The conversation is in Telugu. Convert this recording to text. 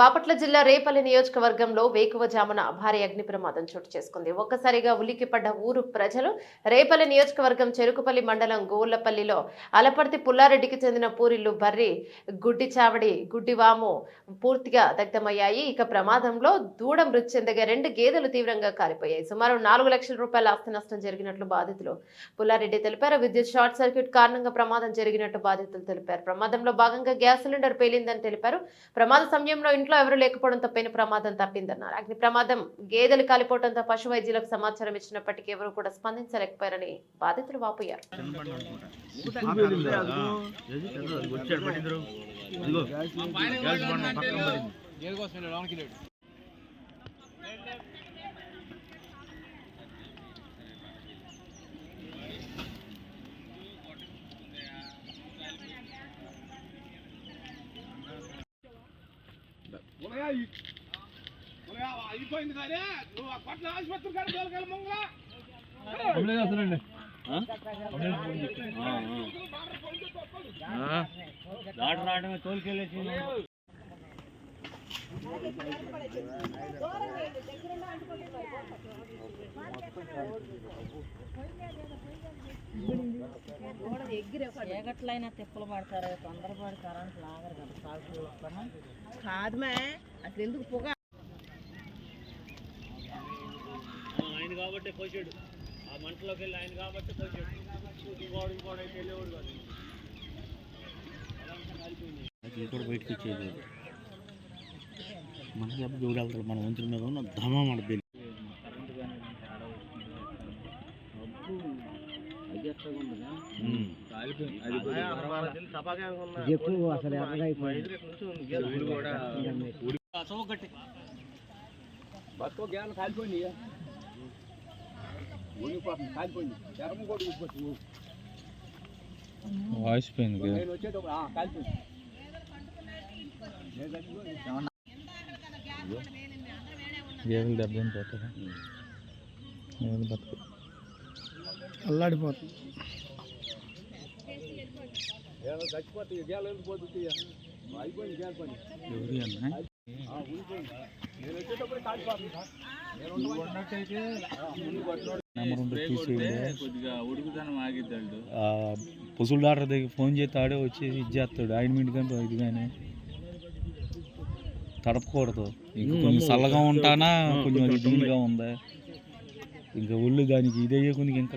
బాపట్ల జిల్లా రేపల్లి నియోజకవర్గంలో వేకువజామున భారీ అగ్ని ప్రమాదం చోటు చేసుకుంది. ఒక్కసారిగా ఉలిక్కిపడ్డ ఊరు ప్రజలు రేపల్లి నియోజకవర్గం చెరుకుపల్లి మండలం గోళ్ళపల్లిలో అలపర్తి పుల్లారెడ్డికి చెందిన పూరిల్లు బర్రి గుడ్డి చావడి గుడ్డివాము పూర్తిగా దగ్ధమయ్యాయి. ఇక ప్రమాదంలో దూడ మృతి చెందగా రెండు గేదెలు తీవ్రంగా కాలిపోయాయి. సుమారు నాలుగు లక్షల రూపాయల ఆస్తి నష్టం జరిగినట్లు బాధితులు పుల్లారెడ్డి తెలిపారు. విద్యుత్ షార్ట్ సర్క్యూట్ కారణంగా ప్రమాదం జరిగినట్టు బాధితులు తెలిపారు. ప్రమాదంలో భాగంగా గ్యాస్ సిలిండర్ పేలిందని తెలిపారు. ప్రమాద సమయంలో ఇంట్లో ఎవరు లేకపోవడంతో పెను ప్రమాదం తప్పిందన్నారు. అగ్ని ప్రమాదం గేదెలు కాలిపోవడంతో పశు వైద్యులకు సమాచారం ఇచ్చినప్పటికీ ఎవరు కూడా స్పందించలేకపోయారని బాధితులు వాపోయారు. పక్కన అయిపోయింది కానీ నువ్వు పట్ల ఆసుపత్రి దాటి రావడమే తోలుకెళ్ళేసి తిప్పలు పడతారు తొందరపడి కరెంట్ లాగరు కదా. చూస్తాను కాదుమే అసలు ఎందుకు పొగ? ఆయన కాబట్టి పోసాడు ఆ మంటలోకి వెళ్ళి ఆయన కాబట్టి పోసాడు ఇంకోడు ఇంకోడు అయితే వెళ్ళేవాడు కాదు. కూడా బయటకు వచ్చేది మన దెబ్బ చూడాలి మన వంతుల మీద ఉన్న ధమ మన బెల్లి చెప్పు అసలు బతుకో జ్ఞానం కాలిపోయింది ఉండిపోతుంది కాలిపోయింది చర్మం కూడా ఊసిపోతుంది వాయిస్ పోయింది కదా నేను వచ్చేటప్పుడు ఆ, కాలిపోయింది నేను చచ్చిపోయి గేదెలు దెబ్బతిని పోతారా గేదెలు బతుకు అల్లాడిపోతుంది. పశువుల డాక్టర్ దగ్గర ఫోన్ చేస్తే ఆడే వచ్చి ఇది చేస్తాడు. ఆయింట్మెంట్ కానీ ఇది కానీ తడపకూడదు. ఇంకా కొంచెం చల్లగా ఉంటానా? కొంచెం ఇబ్బందిగా ఉంది? ఇంకా ఒళ్ళు దానికి ఇదే కొంచెం ఇంకా